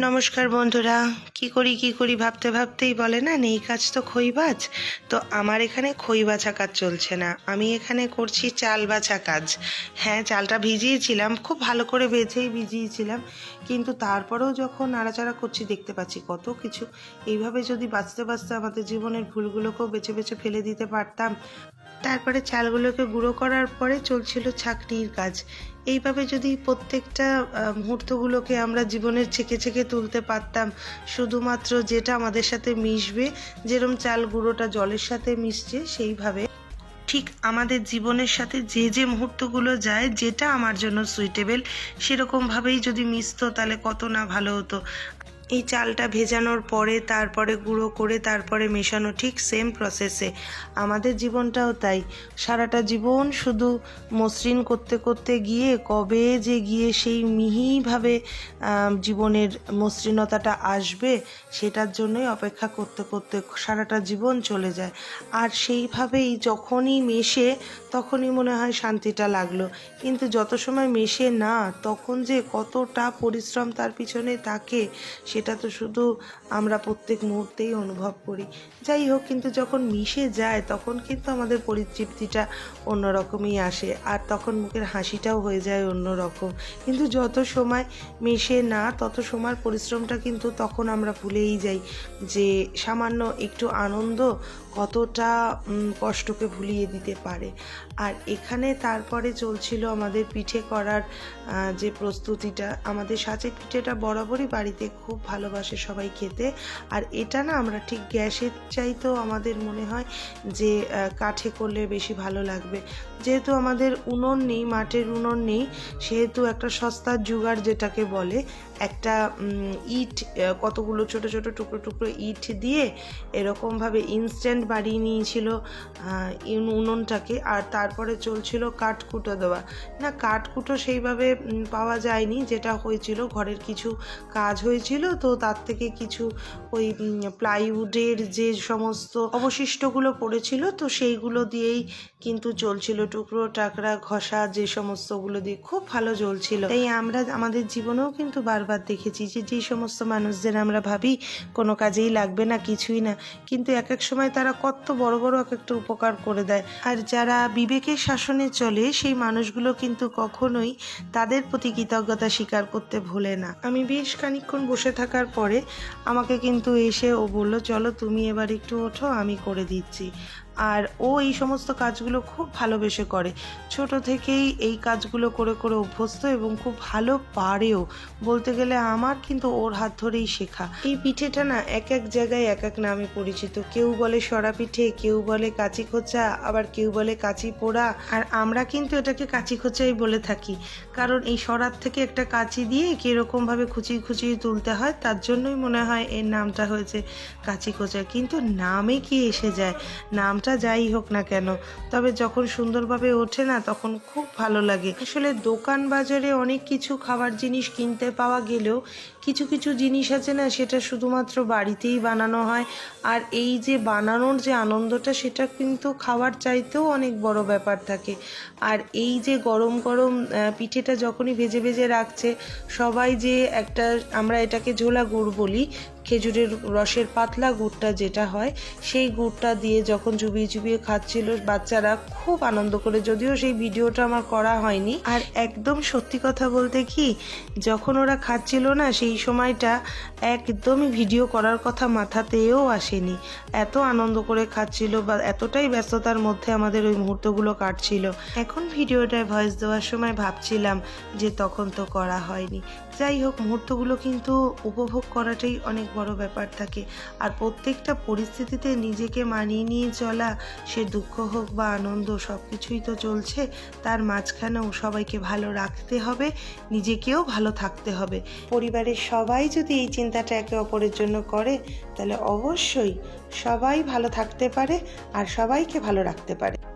নমস্কার বন্ধুরা। কি করি কি করি ভাবতে ভাবতেই বলে না, নেই কাজ তো খই বাজ তো আমার এখানে খই বাছা কাজ চলছে না। আমি এখানে করছি চাল বাছা কাজ। হ্যাঁ চালটা ভিজিয়েছিলাম, খুব ভালো করে বেছেই ভিজিয়েছিলাম। কিন্তু তারপরেও যখন নাড়াচাড়া করছি, দেখতে পাচ্ছি কত কিছু। এইভাবে যদি বাঁচতে বাঁচতে আমাদের জীবনের ভুলগুলোকেও বেছে বেছে ফেলে দিতে পারতাম তারপরে চালগুলোকে গুঁড়ো করার পরে চলছিল ছাকনির কাজ। এইভাবে যদি প্রত্যেকটা মুহূর্তগুলোকে আমরা জীবনের ছেঁকে ছেঁকে তুলতে পারতাম, শুধুমাত্র যেটা আমাদের সাথে মিশবে, যেরম চাল গুঁড়োটা জলের সাথে মিশছে, সেইভাবে। ঠিক আমাদের জীবনের সাথে যে যে মুহূর্তগুলো যায়, যেটা আমার জন্য সুইটেবল সেরকমভাবেই যদি মিশতো, তাহলে কত না ভালো হতো। এই চালটা ভেজানোর পরে, তারপরে গুঁড়ো করে, তারপরে মেশানো ঠিক সেম প্রসেসে আমাদের জীবনটাও তাই। সারাটা জীবন শুধু মসৃণ করতে করতে গিয়ে, কবে যে গিয়ে সেই মিহিভাবে জীবনের মসৃণতাটা আসবে, সেটার জন্যই অপেক্ষা করতে করতে সারাটা জীবন চলে যায়। আর সেইভাবেই যখনই মেশে, তখনই মনে হয় শান্তিটা লাগল। কিন্তু যত সময় মেশে না, তখন যে কতটা পরিশ্রম তার পিছনে থাকে সেটা তো শুধু আমরা প্রত্যেক মুহূর্তেই অনুভব করি। যাই হোক, কিন্তু যখন মিশে যায়, তখন কিন্তু আমাদের পরিতৃপ্তিটা অন্যরকমই আসে আর তখন মুখের হাসিটাও হয়ে যায় অন্যরকম। কিন্তু যত সময় মেশে না, তত সময় পরিশ্রমটা কিন্তু তখন আমরা ভুলেই যাই যে সামান্য একটু আনন্দ কতটা কষ্টকে ভুলিয়ে দিতে পারে। আর এখানে তারপরে চলছিল আমাদের পিঠে করার যে প্রস্তুতিটা, আমাদের সাঁচের পিঠেটা বরাবরই বাড়িতে খুব ভালোবাসে সবাই খেতে। আর এটা না আমরা ঠিক গ্যাসের চাইতেও আমাদের মনে হয় যে কাঠে করলে বেশি ভালো লাগবে। যেহেতু আমাদের উনুন নেই মাটির উনুন নেই, সেহেতু একটা সস্তার জুগার যেটাকে বলে, একটা ইট কতগুলো ছোট ছোট টুকরো টুকরো ইট দিয়ে এরকমভাবে ইনস্ট্যান্ট বাড়িয়ে নিয়েছিল উনুনটাকে। আর তারপরে চলছিল কাঠকুটো দেওয়া। না, কাঠকুটো সেইভাবে পাওয়া যায়নি। যেটা হয়েছিল, ঘরের কিছু কাজ হয়েছিল তো তার থেকে কিছু ওই প্লাইউডের যে সমস্ত অবশিষ্টগুলো পড়েছিল, তো সেইগুলো দিয়েই কিন্তু চলছিল। টুকরো, টাকরা, ঘষা, যে সমস্তগুলো দিয়ে খুব ভালো চলছিল। তাই আমরা, আমাদের জীবনেও কিন্তু বারবার দেখেছি যে যে সমস্ত মানুষদের আমরা ভাবি, কোনো কাজেই লাগবে না, কিছুই না। কিন্তু এক এক সময় তারা কত বড় বড় এক একটা উপকার করে দেয়। আর যারা বিবেকের শাসনে চলে, সেই মানুষগুলো কিন্তু কখনোই তাদের প্রতি কৃতজ্ঞতা স্বীকার করতে ভোলে না। আমি বেশ খানিকক্ষণ বসে থাকার পরে আমাকে কিন্তু এসে ও বলল, চলো তুমি এবার একটু ওঠো, আমি করে দিচ্ছি। আর ও এই সমস্ত কাজগুলো খুব ভালোবেসে করে। ছোট থেকেই এই কাজগুলো করে করে অভ্যস্ত এবং খুব ভালো পারেও। বলতে গেলে আমার কিন্তু ওর হাত ধরেই শেখা। এই পিঠেটা না এক এক জায়গায় এক এক নামে পরিচিত। কেউ বলে সরা পিঠে, কেউ বলে কাঁচি খোঁচা, আবার কেউ বলে কাঁচি পোড়া। আর আমরা কিন্তু এটাকে কাঁচি খোঁচাই বলে থাকি। কারণ এই সরার থেকে একটা কাঁচি দিয়ে কীরকমভাবে খুচিয়ে খুচিয়ে তুলতে হয়, তার জন্যই মনে হয় এর নামটা হয়েছে কাঁচি খোঁচা। কিন্তু নামে কি এসে যায়? নামটা যাই হোক না কেন, তবে যখন সুন্দরভাবে ওঠে না তখন খুব ভালো লাগে। আসলে দোকান বাজারে অনেক কিছু খাবার জিনিস কিনতে পাওয়া গেলেও কিছু কিছু জিনিস আছে না, সেটা শুধুমাত্র বাড়িতেই বানানো হয়। আর এই যে বানানোর যে আনন্দটা, সেটা কিন্তু খাওয়ার চাইতেও অনেক বড় ব্যাপার থাকে। আর এই যে গরম গরম পিঠেটা যখনই ভেজে ভেজে রাখছে, সবাই যে একটা আমরা এটাকে ঝোলা গুড় বলি খেজুরের রসের পাতলা গুড়টা যেটা হয়, সেই গুড়টা দিয়ে যখন চুবিয়ে চুবিয়ে খাচ্ছিল, বাচ্চারা খুব আনন্দ করে। যদিও সেই ভিডিওটা আমার করা হয়নি। আর একদম সত্যি কথা বলতে কি, যখন ওরা খাচ্ছিল না, সেই সময়টা একদমই ভিডিও করার কথা মাথাতেও আসেনি। এত আনন্দ করে খাচ্ছিল বা এতটাই ব্যস্ততার মধ্যে আমাদের ওই মুহূর্তগুলো কাটছিল। এখন ভিডিওটায় ভয়েস দেওয়ার সময় ভাবছিলাম যে তখন তো করা হয়নি। যাই হোক, মুহূর্তগুলো কিন্তু উপভোগ করাটাই অনেক বড় ব্যাপার থাকে। আর প্রত্যেকটা পরিস্থিতিতে নিজেকে মানিয়ে নিয়ে চলা, সে দুঃখ হোক বা আনন্দ সব কিছুই তো চলছে। তার মাঝখানেও সবাইকে ভালো রাখতে হবে, নিজেকেও ভালো থাকতে হবে। পরিবারের সবাই যদি এই চিন্তাটা একে অপরের জন্য করে, তাহলে অবশ্যই সবাই ভালো থাকতে পারে আর সবাইকে ভালো রাখতে পারে।